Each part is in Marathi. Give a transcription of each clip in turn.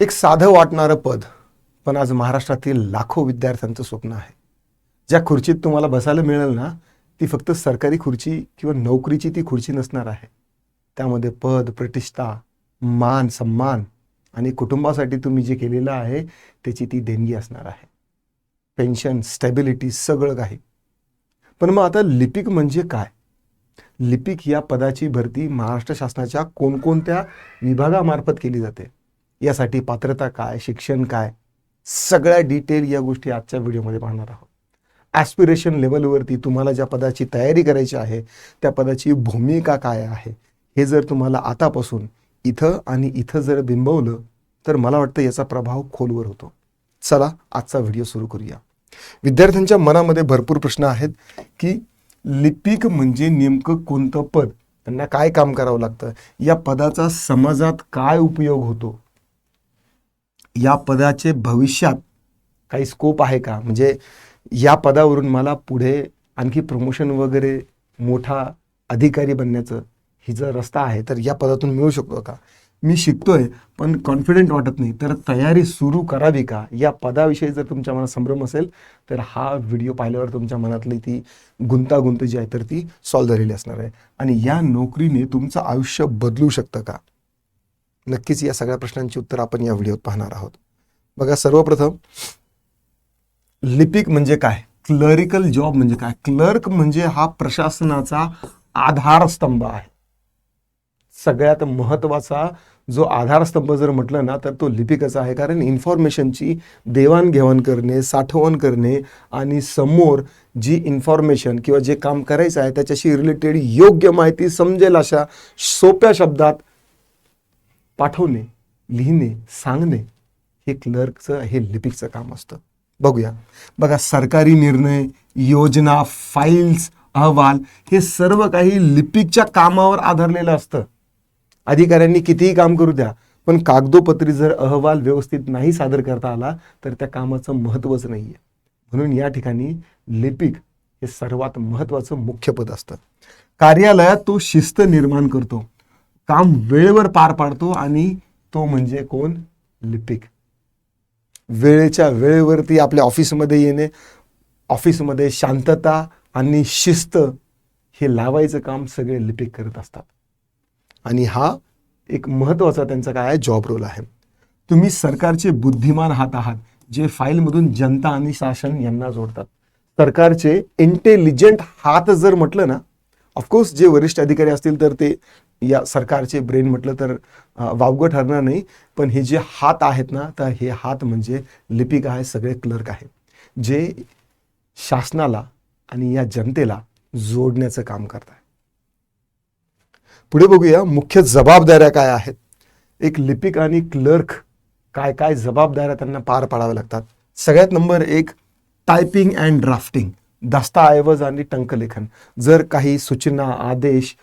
एक साधं वाटणारं पद पण आज महाराष्ट्रातील लाखो विद्यार्थ्यांचं स्वप्न आहे. ज्या खुर्चीत तुम्हाला बसायला मिळेल ना ती फक्त सरकारी खुर्ची किंवा नोकरीची ती खुर्ची नसणार आहे. त्यामध्ये पद प्रतिष्ठा मान सन्मान आणि कुटुंबासाठी तुम्ही जे केलेलं आहे त्याची ती देणगी असणार आहे. पेन्शन स्टॅबिलिटी सगळं काही. पण मग आता लिपिक म्हणजे काय? लिपिक या पदाची भरती महाराष्ट्र शासनाच्या कोणकोणत्या विभागामार्फत केली जाते? यासाठी पात्रता काय शिक्षण काय सगळ्या डिटेल या गोष्टी आजच्या व्हिडिओमध्ये पाहणार आहोत. ॲस्पिरेशन लेवलवरती तुम्हाला ज्या पदाची तयारी करायची आहे त्या पदाची भूमिका काय आहे हे जर तुम्हाला आतापासून इथं आणि इथं जर बिंबवलं तर मला वाटतं याचा प्रभाव खोलवर होतो. चला आजचा व्हिडिओ सुरू करूया. विद्यार्थ्यांच्या मनामध्ये भरपूर प्रश्न आहेत की लिपिक म्हणजे नेमकं कोणतं पद? त्यांना काय काम करावं लागतं? या पदाचा समाजात काय उपयोग होतो? या पदाचे भविष्यात काही स्कोप आहे का? म्हणजे या पदावरून मला पुढे आणखी प्रमोशन वगैरे मोठा अधिकारी बनण्याचं ही जर रस्ता आहे तर या पदातून मिळू शकतो का? मी शिकतोय पण कॉन्फिडेंट वाटत नाही. तर तयारी सुरू करावी का? या पदाविषयी जर तुमच्या मनात संभ्रम असेल तर हा व्हिडिओ पाहिल्यावर तुमच्या मनातली ती गुंतागुंत जी आहे तर ती सॉल्व्ह झालेली असणार आहे. आणि या नोकरीने तुमचं आयुष्य बदलू शकतं का? नक्कीच या सगळ्या प्रश्नांची उत्तर आपण या व्हिडिओत पाहणार आहोत. बघा सर्वप्रथम लिपिक म्हणजे काय? क्लरिकल जॉब म्हणजे काय? क्लर्क म्हणजे हा प्रशासनाचा आधारस्तंभ आहे. सगळ्यात महत्त्वाचा जो आधारस्तंभ जर म्हटलं ना तर तो लिपिकाचा आहे. कारण इन्फॉर्मेशनची देवाणघेवाण करणे साठवण करणे आणि समोर जी इन्फॉर्मेशन किंवा जे काम करायचं आहे त्याच्याशी रिलेटेड योग्य माहिती समजेल अशा सोप्या शब्दात पाठवणे लिहिणे सांगणे हे क्लर्कचं हे लिपिकचं काम असतं. बघूया. बघा सरकारी निर्णय योजना फाईल्स अहवाल हे सर्व काही लिपिकच्या कामावर आधारलेलं असतं. अधिकाऱ्यांनी कितीही काम करू द्या पण कागदोपत्री जर अहवाल व्यवस्थित नाही सादर करता आला तर त्या कामाचं महत्त्वच नाही आहे म्हणून या ठिकाणी लिपिक हे सर्वात महत्त्वाचं मुख्य पद असतं. कार्यालयात तो शिस्त निर्माण करतो. काम वेळेवर पार पाडतो आणि तो म्हणजे कोण? लिपिक. वेळेच्या वेळेवरती आपल्या ऑफिसमध्ये येणे ऑफिसमध्ये शांतता आणि शिस्त हे लावायचं काम सगळे लिपिक करत असतात. आणि हा एक महत्त्वाचा त्यांचा काय आहे? जॉब रोल आहे. तुम्ही सरकारचे बुद्धिमान हात आहात जे फाईलमधून जनता आणि शासन यांना जोडतात. सरकारचे इंटेलिजंट हात जर म्हटलं ना ऑफकोर्स जे वरिष्ठ अधिकारी असतील तर ते या सरकारचे ब्रेन म्हटलं तर वावगं ठरणार नाही. पण हे जे हात आहेत ना तर हे हात म्हणजे लिपिक आहे सगळे क्लर्क आहे जे शासनाला आणि या जनतेला जोडण्याचं काम करत आहे पुढे बघूया मुख्य जबाबदाऱ्या काय आहेत? एक लिपिक आणि क्लर्क काय काय जबाबदाऱ्या त्यांना पार पाडाव्या लागतात? सगळ्यात नंबर एक टायपिंग अँड ड्राफ्टिंग. दस्ताऐवज आणि टंकलेखन. जर काही सूचना आदेश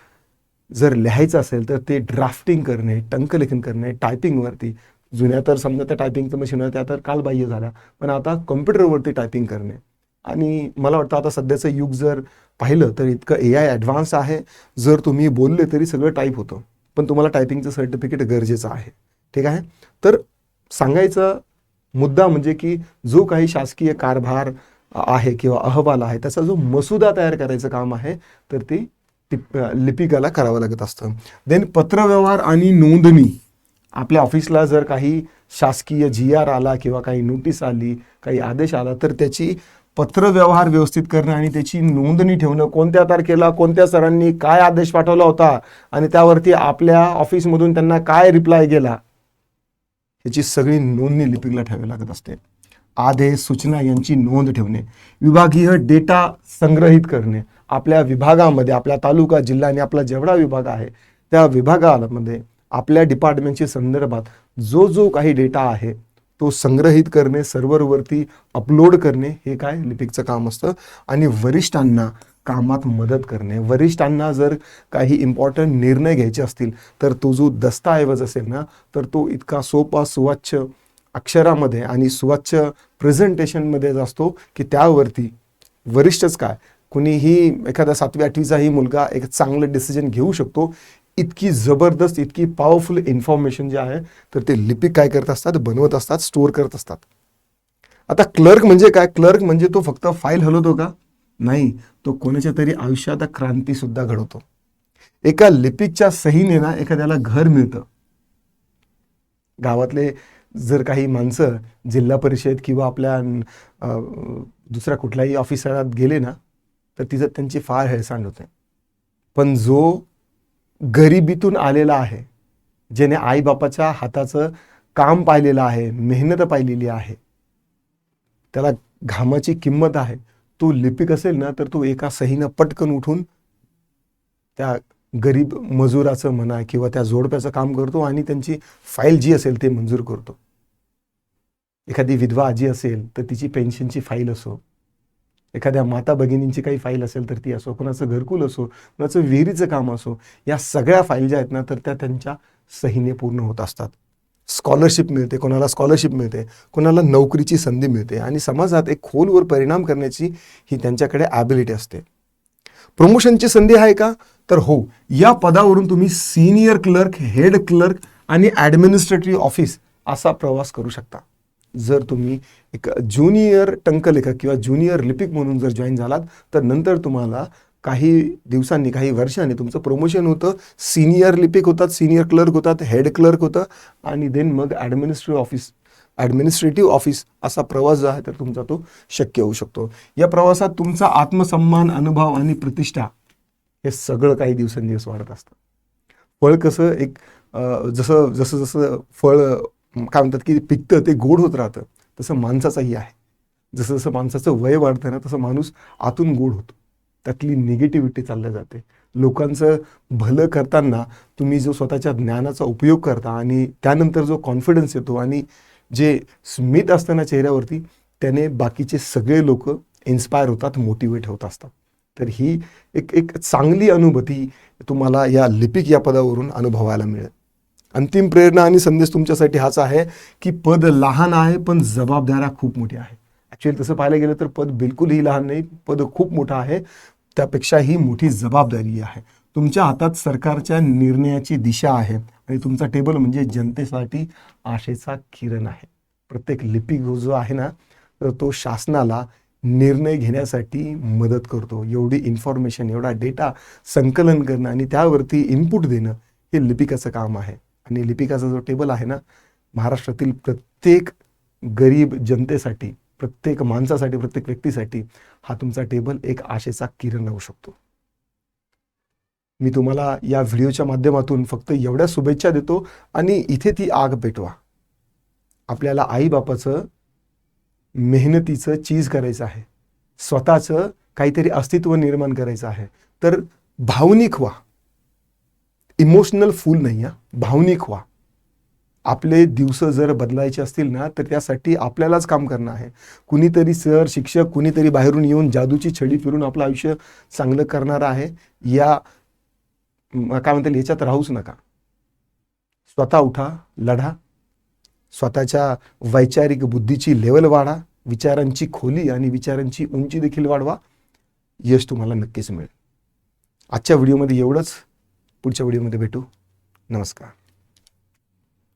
जर लिहायचं असेल तर ते ड्राफ्टिंग करणे टंकलेखन करणे टायपिंगवरती जुन्या तर समजा त्या टायपिंगचं मशीन होतं त्या तर कालबाह्य झाल्या. पण आता कम्प्युटरवरती टायपिंग करणे. आणि मला वाटतं आता सध्याचं युग जर पाहिलं तर इतकं ए आय ॲडव्हान्स आहे. जर तुम्ही बोलले तरी सगळं टाईप होतं. पण तुम्हाला टायपिंगचं सर्टिफिकेट गरजेचं आहे. ठीक आहे? तर सांगायचा मुद्दा म्हणजे की जो काही शासकीय कारभार आहे किंवा अहवाल आहे त्याचा जो मसुदा तयार करायचं काम आहे तर ती टिप लिपिकाला करावं लागत असतं. देन पत्रव्यवहार आणि नोंदणी. आपल्या ऑफिसला जर काही शासकीय जी आर आला किंवा काही नोटीस आली काही आदेश आला तर त्याची पत्रव्यवहार व्यवस्थित करणं आणि त्याची नोंदणी ठेवणं कोणत्या तारखेला कोणत्या सरांनी काय आदेश पाठवला होता आणि त्यावरती आपल्या ऑफिसमधून त्यांना काय रिप्लाय गेला याची सगळी नोंदणी लिपिकला ठेवावी लागत असते. आदेश सूचना यांची नोंद ठेवणे. विभागीय डेटा संग्रहित करणे. आपल्या विभागामध्ये आपल्या तालुका जिल्हा आणि आपला जेवढा विभाग आहे त्या विभागामध्ये आपल्या डिपार्टमेंटच्या संदर्भात जो जो काही डेटा आहे तो संग्रहित करणे सर्व्हरवरती अपलोड करणे हे काय लिपिकचं काम असतं. आणि वरिष्ठांना कामात मदत करणे. वरिष्ठांना जर काही इम्पॉर्टंट निर्णय घ्यायचे असतील तर तो जो दस्तऐवज असेल ना तर तो इतका सोपा सुवाच्य अक्षरामध्ये आणि सुवाच्य प्रेझेंटेशनमध्ये असतो की त्यावरती वरिष्ठच काय कुणीही एखादा सातवी आठवीचाही मुलगा एक चांगलं डिसिजन घेऊ शकतो. इतकी जबरदस्त इतकी पॉवरफुल इन्फॉर्मेशन जे आहे तर ते लिपिक काय करत असतात? बनवत असतात स्टोअर करत असतात. आता क्लर्क म्हणजे काय? क्लर्क म्हणजे तो फक्त फाईल हलवतो का? नाही. तो कोणाच्या तरी आयुष्यात क्रांती सुद्धा घडवतो. एका लिपिकच्या सहीने ना एखाद्याला घर मिळतं. गावातले जर काही माणसं जिल्हा परिषद किंवा आपल्या दुसऱ्या कुठल्याही ऑफिसरात गेले ना तर तिचं त्यांची फार हेळसांड होते. पण जो गरिबीतून आलेला आहे ज्याने आईबापाच्या हाताचं काम पाहिलेलं आहे मेहनत पाहिलेली आहे त्याला घामाची किंमत आहे. तो लिपिक असेल ना तर तो एका सहीनं पटकन उठून त्या गरीब मजुराचं म्हणा किंवा त्या जोडप्याचं काम करतो आणि त्यांची फाईल जी असेल ते मंजूर करतो. एखादी विधवा आजी असेल तर तिची पेन्शनची फाईल असो एखाद्या माता भगिनींची काही फाईल असेल तर ती असो कुणाचं घरकुल असो कुणाचं विहिरीचं काम असो या सगळ्या फाईल ज्या आहेत ना तर त्या त्यांच्या सहीने पूर्ण होत असतात. स्कॉलरशिप मिळते कोणाला स्कॉलरशिप मिळते कोणाला नोकरीची संधी मिळते आणि समाजात एक खोलवर परिणाम करण्याची ही त्यांच्याकडे ॲबिलिटी असते. प्रमोशनची संधी आहे का? तर हो या पदावरून तुम्ही सिनियर क्लर्क हेड क्लर्क आणि ॲडमिनिस्ट्रेटिव्ह ऑफिस असा प्रवास करू शकता. जर तुम्ही एक ज्युनियर टंकलेखक किंवा ज्युनियर लिपिक म्हणून जर जॉईन झालात तर नंतर तुम्हाला काही दिवसांनी काही वर्षांनी तुमचं प्रमोशन होतं. सिनियर लिपिक होतात सिनियर क्लर्क होतात हेड क्लर्क होतं. आणि देन मग ॲडमिनिस्ट्रेटिव्ह ऑफिस ॲडमिनिस्ट्रेटिव्ह ऑफिस असा प्रवास जो आहे तर तुमचा तो शक्य होऊ शकतो. या प्रवासात तुमचा आत्मसन्मान अनुभव आणि प्रतिष्ठा हे सगळं काही दिवसेंदिवस वाढत असतं. फळ कसं एक जसं जसं जसं फळ काय म्हणतात की पिकतं ते गोड होत राहतं. तसं माणसाचंही आहे. जसं जसं माणसाचं वय वाढतं ना तसं माणूस आतून गोड होतो. त्यातली निगेटिव्हिटी चालल्या जाते. लोकांचं भलं करताना तुम्ही जो स्वतःच्या ज्ञानाचा उपयोग करता आणि त्यानंतर जो कॉन्फिडन्स येतो आणि जे स्मित असतं ना चेहऱ्यावरती त्याने बाकीचे सगळे लोक इन्स्पायर होतात मोटिवेट होत असतात. तर ही एक एक चांगली अनुभूती तुम्हाला या लिपिक या पदावरून अनुभवायला मिळेल. अंतिम प्रेरणा आणि संदेश तुमच्यासाठी हाच आहे की पद लहान आहे पण जबाबदाऱ्या खूप मोठ्या आहे ॲक्च्युली तसं पाहायला गेलं तर पद बिलकुलही लहान नाही पद खूप मोठं आहे. त्यापेक्षा ही मोठी जबाबदारी आहे. तुमच्या हातात सरकारच्या निर्णयाची दिशा आहे आणि तुमचा टेबल म्हणजे जनतेसाठी आशेचा किरण आहे. प्रत्येक लिपिक जो आहे ना तर तो शासनाला निर्णय घेण्यासाठी मदत करतो. एवढी इन्फॉर्मेशन एवढा डेटा संकलन करणं आणि त्यावरती इनपुट देणं हे लिपिकाचं काम आहे? आणि लिपिकाचा जो टेबल आहे ना महाराष्ट्रातील प्रत्येक गरीब जनतेसाठी प्रत्येक माणसासाठी प्रत्येक व्यक्तीसाठी हा तुमचा टेबल एक आशेचा किरण राहू शकतो. मी तुम्हाला या व्हिडिओच्या माध्यमातून फक्त एवढ्या शुभेच्छा देतो आणि इथे ती आग पेटवा. आपल्याला आईबापाचं मेहनतीचं चीज करायचं आहे. स्वतःचं काहीतरी अस्तित्व निर्माण करायचं आहे. तर भावनिक व्हा. इमोशनल फूल नाही हा. भावनिक व्हा. आपले दिवस जर बदलायचे असतील ना तर त्यासाठी आपल्यालाच काम करणं आहे. कुणीतरी सर शिक्षक कुणीतरी बाहेरून येऊन जादूची छडी फिरून आपलं आयुष्य चांगलं करणार आहे. या काय म्हणता येईल याच्यात राहूच नका. स्वतः उठा लढा. स्वतःच्या वैचारिक बुद्धीची लेवल वाढा. विचारांची खोली आणि विचारांची उंची देखील वाढवा. यश तुम्हाला नक्कीच मिळेल. आजच्या व्हिडिओमध्ये एवढंच. पुढच्या व्हिडिओमध्ये भेटू. नमस्कार.